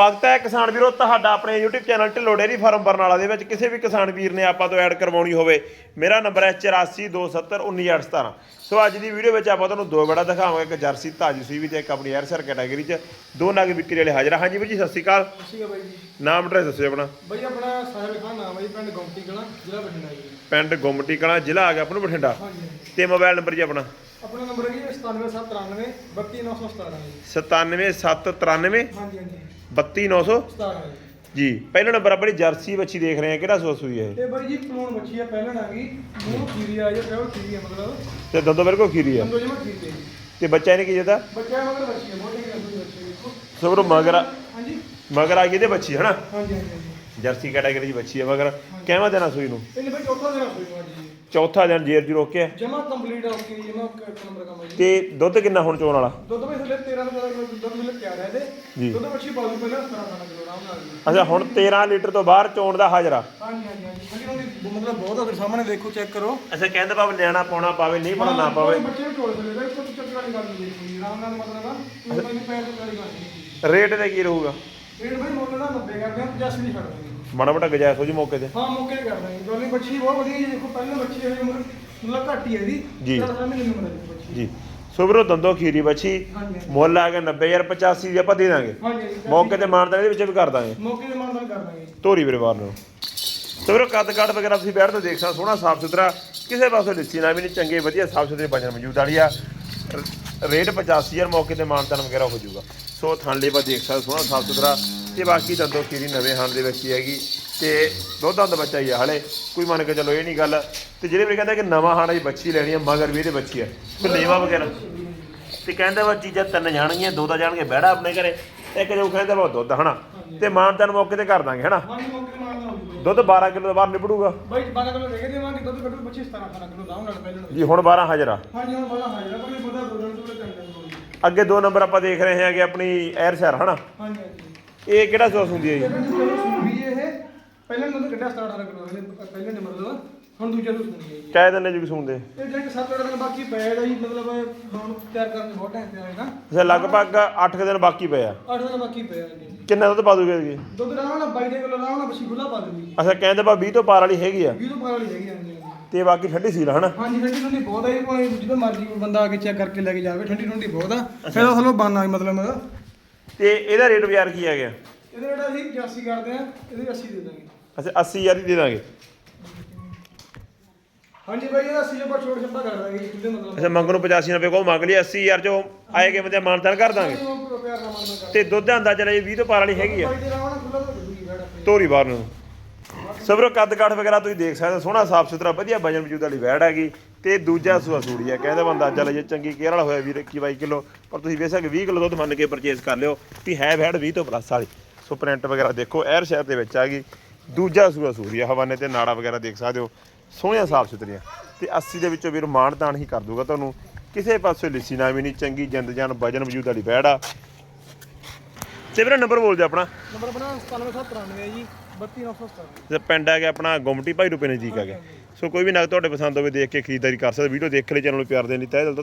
ਸਵਾਗਤ ਹੈ ਕਿਸਾਨ ਵੀਰੋ ਤੁਹਾਡਾ ਆਪਣੇ YouTube channel Dhillon dairy farm Barnala ਦੇ ਵਿੱਚ। ਕਿਸੇ ਵੀ ਕਿਸਾਨ ਵੀਰ ਨੇ ਆਪਾਂ ਤੋਂ ਐਡ ਕਰਵਾਉਣੀ ਹੋਵੇ ਮੇਰਾ ਨੰਬਰ ਹੈ 8427191817 ਸੋ ਅੱਜ ਦੀ ਵੀਡੀਓ ਵਿੱਚ ਆਪਾਂ ਤੁਹਾਨੂੰ ਦੋ ਬੜਾ ਦਿਖਾਵਾਂਗੇ ਇੱਕ ਜਰਸੀ ਤਾਜੀ ਸੂਈ ਵੀ ਤੇ ਇੱਕ ਆਪਣੀ 에ਅਰ ਸਰ ਕੈਟਾਗਰੀ 'ਚ। ਦੋ ਨਗ ਵਿਕਰੀ ਵਾਲੇ ਹਾਜ਼ਰ। ਹਾਂਜੀ ਵੀਰ ਜੀ ਸਤਿ ਸ਼੍ਰੀ ਅਕਾਲ। ਠੀਕ ਹੈ ਬਾਈ ਜੀ। ਨਾਮ ਐਡਰੈਸ ਦੱਸਿਓ ਆਪਣਾ। ਬਾਈ ਆਪਣਾ ਸਾਹਿਲ ਖਾਨ ਨਾਮ ਹੈ ਪਿੰਡ ਗੌਂਟੀ ਕਲਾਂ ਜ਼ਿਲ੍ਹਾ ਬਠਿੰਡਾ ਜੀ। ਪਿੰਡ ਗੁੰਮਟੀ ਕਲਾਂ ਜ਼ਿਲ੍ਹਾ ਆ ਗਿਆ ਆਪਣਾ ਬਠਿੰਡਾ। ਤੇ ਮੋਬਾਈਲ ਨੰਬਰ ਜੀ ਆਪਣਾ? ਆਪਣਾ ਨੰਬਰ ਹੈ ਜੀ 97793 32917 ਜੀ 97793 ਹਾਂਜੀ ਹਾਂਜੀ। 32900 17 ਜੀ ਜੀ ਪਹਿਲਾ ਨੰਬਰ ਆਪਣੀ ਜਰਸੀ ਬੱਚੀ ਦੇਖ ਰਹੇ ਆ ਕਿਹੜਾ ਸੂਆ ਸੂਈ ਹੈ ਇਹ? ਬਾਈ ਜੀ ਕਲੋਨ ਬੱਚੀ ਆ ਪਹਿਲਾਂ ਆ ਗਈ ਮੂੰਹ ਖੀਰੀ ਆ ਜਾਂ ਪਿਓ ਖੀਰੀ ਆ ਮਤਲਬ। ਤੇ ਦੰਦੋਂ ਬਿਲਕੁਲ ਖੀਰੀ ਆ। ਕੰਦੋ ਜਿਹਾ ਖੀਰੀ ਹੈ ਜੀ ਤੇ ਬੱਚਾ ਇਹਨੇ ਕੀ ਜਿਹਦਾ ਬੱਚਾ ਮਗਰ ਬੱਚੀ ਹੈ ਮੋਟੀ ਕੰਦੋ ਬੱਚੀ ਦੇਖੋ। ਸੋ ਵੀਰੋ ਮਗਰ ਹਾਂਜੀ। ਮਗਰ ਆ ਗਈ ਇਹਦੇ ਬੱਚੀ ਹਨਾ? ਹਾਂਜੀ ਹਾਂਜੀ ਹਾਂਜੀ। ਜਰਸੀ ਕੈਟਾਗਰੀ ਦੀ ਬੱਚੀ ਹੈ ਮਗਰ। ਕਿਵੇਂ ਦੇਣਾ ਸੂਈ ਨੂੰ? ਇਹਨੇ ਬਾਈ ਚੌਥਾ ਦਿਨ ਹੋਈ ਜੀ ਚੌਥਾ ਦਿਨ ਜੇਰ ਜੀ ਰੋਕਿਆ। ਜਮਾ ਕੰਪਲੀਟ ਹੋ ਕੇ ਜਮਾ ਇੱਕ ਨੰਬਰ ਕੰਮ ਹੈ ਜੀ। ਤੇ ਦੁੱਧ ਕਿੰਨਾ ਹੁਣ ਚੋਣ ਵਾਲਾ? ਦੁੱਧ ਵੀ ਥੱਲੇ 13 ਤੋਂ 14 ਕਿਲੋ ਦੁੱਧ ਮਿਲ ਕੇ ਆ ਰਿਹਾ ਜੀ। ਇਹਦੇ ਦੁੱਧ ਬੱਚੀ ਬਾਜ਼ੂ ਪਹਿਲਾਂ 17 17 ਕਿਲੋ ਆਰਾਮ ਨਾਲ ਜੀ। ਅੱਛਾ ਹੁਣ 13 ਲੀਟਰ ਤੋਂ ਬਾਹਰ ਚੋਣ ਦਾ ਹਾਜ਼ਰਾ। ਹਾਂਜੀ ਹਾਂਜੀ ਹਾਂਜੀ। ਉਹਦੀ ਮਤਲਬ ਬਹੁਤ ਫਿਰ ਸਾਹਮਣੇ ਦੇਖੋ ਚੈੱਕ ਕਰੋ। ਅੱਛਾ ਕਹਿੰਦੇ ਬਾਬ ਨਿਆਣਾ ਪਾਉਣਾ ਪਾਵੇ ਨਹੀਂ ਪਾਉਣਾ ਨਾ ਪਾਵੇ। ਬੱਚੇ ਨੂੰ ਝੋਲ ਸਕਦਾ ਕੋਈ ਚੱਕਰ ਵਾਲੀ ਗੱਲ ਨਹੀਂ ਦੇਖੋ ਜੀ ਆਰਾਮ ਨਾਲ ਮਤਲਬ ਆ ਕੋਈ ਪੈਰ ਤੋਂ ਵਾਲੀ ਗੱਲ ਨਹੀਂ। ਰੇਟ ਤੇ ਕੀ ਰਹੂਗਾ? ਰੇਟ ਭਾਈ ਮੁੱਲ ਦਾ 90 ਕਰਦੇ ਆ 85 ਨਹੀਂ ਛੱਡ ਦਾਂਗੇ ਮਾੜਾ ਮੋਟਾ ਗੁਜਾਇਸ਼ ਹੋ ਜੀ ਮੌਕੇ ਤੇ। ਹਾਂ ਮੌਕੇ ਤੇ ਕਰ ਦਾਂਗੇ। ਗੋਲੀ ਬੱਚੀ ਬਹੁਤ ਵਧੀਆ ਜੀ। ਦੇਖੋ ਪਹਿਲਾਂ ਬੱਚੀ ਇਹ ਉਮਰ ਮਤਲਬ ਘੱਟ ਹੀ ਹੈ ਜੀ। ਇਹਦੀ ਚਾਰ ਸਾਲ ਮਹੀਨੇ ਉਮਰ ਹੈ ਜੀ ਬੱਚੀ। ਜੀ। ਸੋ ਵੀਰੋ ਦੰਦੋ ਖੀਰੀ ਬੱਚੀ। ਹਾਂਜੀ। ਮੁੱਲ ਆ ਗਿਆ 90085 ਦੀ ਆਪਾਂ ਦੇ ਦਾਂਗੇ। ਹਾਂਜੀ ਹਾਂਜੀ। ਮੌਕੇ ਤੇ ਮਾਨਦਾਨ ਇਹਦੇ ਵਿੱਚ ਵੀ ਕਰ ਦਾਂਗੇ। ਮੌਕੇ ਤੇ ਮਾਨਦਾਨ ਕਰ ਦਾਂਗੇ। ਧੋਰੀ ਪਰਿਵਾਰ ਨੂੰ। ਤੇ ਵੀਰੋ ਕੱਦ ਕੱਦ ਵਗੈਰਾ ਤੁਸੀਂ ਬੈਠ ਤੋਂ ਦੇਖ ਸਕਦੇ ਹੋ, ਸੋਹਣਾ ਸਾਫ਼ ਸੁਥਰਾ। ਕਿਸੇ ਪਾਸੇ ਲਿੱਸੀ ਨਾ ਵੀ ਨਹੀਂ ਚੰਗੇ ਵਧੀਆ ਸਾਫ਼ ਸੁਥਰੇ ਵਜਨ ਮੌਜੂਦ ਵਾਲੀ ਆ। ਰ- ਰੇਟ 85000 ਮੌਕੇ ਤੇ ਮਾਨਤਾਨ ਵਗੈਰਾ ਹੋ ਜਾਊਗਾ। ਸੋ ਥਾਂਲੇ ਪਾ ਦੇਖ ਸਕਦੇ ਹੋ, ਸੋਹਣਾ ਸਾਫ਼ ਸੁਥਰਾ। ਤੇ ਬਾਕੀ ਦੰਦੋ ਖੀਰੀ ਨਵੇਂ ਹਾਲ ਦੇ ਵਿੱਚ ਹੀ ਹੈਗੀ ਤੇ ਦੁੱਧ ਦੰਦ ਬੱਚਾ ਹੀ ਆ ਹਲੇ। ਕੋਈ ਮੰਨ ਕੇ ਚਲੋ ਇਹ ਨਹੀਂ ਗੱਲ। ਤੇ ਜਿਹੜੇ ਵੀ ਕਹਿੰਦੇ ਕਿ ਨਵਾਂ ਹਾਣਾ ਹੀ ਬੱਚੀ ਲੈਣੀ ਆ ਮਗਰ ਵੀ ਇਹਦੇ ਬੱਚੀ ਆ। ਤੇ ਲੇਵਾ ਵਗੈਰਾ। ਤੇ ਕਹਿੰਦੇ ਵਾ ਚੀਜ਼ਾਂ ਤਿੰਨ ਜਾਣਗੀਆਂ ਦੋ ਤਾਂ ਜਾਣਗੇ ਬਹਿੜਾ ਆਪਣੇ ਘਰੇ। ਇੱਕ ਜੋ ਕਹਿੰਦਾ ਵਾ ਦੁੱਧ ਹਨਾ? ਤੇ ਮਾਨਤਾਨ ਮੌਕੇ ਤੇ ਕਰ ਦਾਂਗੇ ਹਨਾ? ਹੋ ਦੁੱਧ 12 ਕਿਲੋ ਤੋਂ ਬਾਹਰ ਨਿਬੜੂਗਾ। ਬਾਈ 12 ਕਿਲੋ ਦੇ ਕੇ ਦੇਵਾਂਗੇ ਦੁੱਧ ਕੱਢੂ ਬੱਚੀ 17 18 ਕਿਲੋ ਲਾਉਣ ਨਾਲ ਪਹਿਲਾਂ। ਜੀ ਹੁਣ 12 ਹਾਜ਼ਰ ਆ। ਹਾਂਜੀ ਹੁਣ ਬੜਾ ਹਾਜ਼ਰ ਆ ਕੋਈ ਪਤਾ ਦੋ ਦਿਨ ਤੋਂ ਕੇ ਅੱਗੇ ਦੋ ਨੰਬਰ ਆਪਾਂ ਦੇਖ ਰਹੇ ਹਾਂਗੇ ਆਪਣੀ 에ਅਰ ਸ਼ਹਿਰ ਹਨਾ ਹਾਂਜੀ। ਇਹ ਕਿਹੜਾ ਸੋਸ ਹੁੰਦੀ ਹੈ ਜੀ? ਪਹਿਲਾਂ ਸੂਈ ਇਹ। ਪਹਿਲਾਂ ਦੁੱਧ ਕੱਢਿਆ 17 18 ਕਿਲੋ ਇਹਨੇ ਪਹਿਲੇ ਨੰਬਰ ਦਾ। ਹੁਣ ਦੂਜਾ ਦੁੱਧ ਸੁਣੀ ਹੈ ਜੀ। ਕਹਿ ਦਿੰਦੇ ਜੀ ਸੁਣਦੇ ਇਹ ਜਿਹੜੇ 7 8 ਦਿਨ ਬਾਕੀ ਪਏ ਦਾ ਜੀ ਮਤਲਬ ਹੁਣ ਤਿਆਰ ਕਰਨ ਨੂੰ ਬਹੁਤ ਟਾਈਮ ਪਿਆ ਹੈ ਨਾ ਅੱਛਾ ਲਗਭਗ 8 ਦਿਨ ਬਾਕੀ ਪਏ ਆ। 8 ਦਿਨ ਬਾਕੀ ਪਏ ਆ ਜੀ। ਕਿੰਨਾ ਦੁੱਧ ਪਾ ਦੂਗੇ ਜੀ ਦੁੱਧ ਰਾਉਣਾ ਨਾ 22 ਕਿਲੋ ਰਾਉਣਾ ਬਸੀ ਗੁੱਲਾ ਪਾ ਦਿੰਦੀ ਅੱਛਾ ਕਹਿੰਦੇ ਬਾ 20 ਤੋਂ ਪਾਰ ਵਾਲੀ ਹੈਗੀ ਆ। 20 ਤੋਂ ਪਾਰ ਵਾਲੀ ਹੈਗੀ ਆ ਜੀ ਤੇ ਬਾਕੀ ਠੰਡੀ ਸੀਲ ਹਨਾ? ਹਾਂਜੀ ਠੰਡੀ ਠੰਡੀ ਬਹੁਤ ਹੈ ਕੋਈ ਜਦੋਂ ਮਰਜ਼ੀ ਕੋਈ ਬੰਦਾ ਆ ਕੇ ਚੈੱਕ ਕਰਕੇ ਲੈ ਕੇ ਜਾਵੇ ਠੰਡੀ ਠੰਡੀ ਬਹੁਤ ਆ। ਫਿਰ ਹਲੋ ਬਾਨਾ ਮਤਲਬ। ਇਹਦਾ ਤੇ ਇਹਦਾ ਰੇਟ ਬਾਜ਼ਾਰ ਕੀ ਆ ਗਿਆ? ਇਹਦੇ ਜਿਹੜਾ ਅਸੀਂ 81 ਕਰਦੇ ਆ ਇਹਦੇ 80 ਦੇ ਦਾਂਗੇ। ਅੱਛਾ 80000 ਦੀ ਦੇ ਦਾਂਗੇ। ਹਾਂਜੀ ਬਾਈ ਇਹਦਾ 80 ਆਪਾਂ ਛੋੜ ਛੱਪਾ ਕਰ ਦਾਂਗੇ ਕਿੰਨੇ ਮਤਲਬ? ਅੱਛਾ ਮੰਗ ਨੂੰ 85 90 ਕੋ ਮੰਗ ਲਈ 80000 ਚੋਂ ਆਏਗੇ ਬੰਦੇ ਮਾਨਤਾਨ ਕਰ ਦਾਂਗੇ? ਉਹ ਪਿਆਰ ਨਾਲ ਮੰਨਣਾ ਕਰ ਤੇ ਦੁੱਧ ਦਾ ਅੰਦਾਜ਼ਾ ਲਈ 20 ਤੋਂ ਪਾਰ ਵਾਲੀ ਹੈਗੀ ਆ। ਬਾਈ ਦੇ ਰਾਉਣਾ ਖੁੱਲਾ ਤਾਂ ਗੱਡੂਗੀ ਬੈਠ ਆਪਣੀ ਤੋਰੀ ਬਾਹਰ ਨੂੰ। ਸਬਰੋ ਕੱਦ ਕਾਠ ਵਗੈਰਾ ਤੁਸੀਂ ਦੇਖ ਸਕਦੇ ਹੋ ਸੋਹਣਾ ਸਾਫ਼ ਸੁਥਰਾ ਵਧੀਆ ਵਜਨ ਵਜੂਦ ਵਾਲੀ ਵੈੜ ਹੈਗੀ। ਤੇ ਦੂਜਾ ਸੂਆ ਸੂੜੀ ਹੈ ਕਹਿੰਦਾ ਬੰਦਾ ਅੰਦਾਜ਼ਾ ਲਈਏ ਚੰਗੀ ਕੇਅਰ ਵਾਲਾ ਹੋਇਆ ਵੀਰ 21 22 ਕਿਲੋ ਪਰ ਤੁਸੀਂ ਬੇਸ਼ੱਕ 20 ਕਿਲੋ ਦੁੱਧ ਮੰਨ ਕੇ ਪਰਚੇਸ ਕਰ ਲਿਓ ਵੀ ਹੈ ਵੈੜ 20 ਤੋਂ ਪਲੱਸ ਵਾਲੀ। ਸੋ ਪ੍ਰਿੰਟ ਵਗੈਰਾ ਦੇਖੋ ਐਰ ਸ਼ਹਿਰ ਦੇ ਵਿੱਚ ਆ ਗਈ। ਦੂਜਾ ਸੂਆ ਸੂੜੀ ਹੈ ਹਵਾਨੇ ਤੇ ਨਾੜਾ ਵਗੈਰਾ ਦੇਖ ਸਕਦੇ ਹੋ ਸੋਹਣੀਆਂ ਸਾਫ਼ ਸੁਥਰੀਆਂ। ਤੇ 80 ਦੇ ਵਿੱਚੋਂ ਵੀਰ ਮਾਨਤਾਨ ਹੀ ਕਰ ਦੂਗਾ ਤੁਹਾਨੂੰ। ਕਿਸੇ ਪਾਸੇ ਲਿੱਸੀ ਨਾ ਵੀ ਨਹੀਂ ਚੰਗੀ ਜਿੰਦ ਜਾਨ ਵਜਨ ਵਜੂਦ ਵਾਲੀ ਵੈੜ ਆ। ਤੇ ਵੀਰ ਨੰਬਰ ਬੋਲ ਦਿਓ ਆਪਣਾ। ਨੰਬਰ ਆਪਣਾ 9793 ਹੈ ਜੀ 32917 ਤੇ ਪਿੰਡ ਆ ਗਿਆ ਆਪਣਾ ਗੁੰਮਟੀ ਭਾਈ ਰੂਪੇ ਨਜ਼ਦੀਕ ਆ ਗਿਆ। ਸੋ ਕੋਈ ਵੀ ਨਗ ਤੁਹਾਡੇ ਪਸੰਦ ਹੋਵੇ ਦੇਖ ਕੇ ਖਰੀਦਦਾਰੀ ਕਰ ਸਕਦੇ ਵੀਡੀਓ ਦੇਖ ਲਈ ਚੈਨਲ ਨੂੰ ਪਿਆਰ ਦੇਣ ਲਈ ਤਹਿ ਦਿਲ ਤੋਂ ਧੰਨਵਾਦ।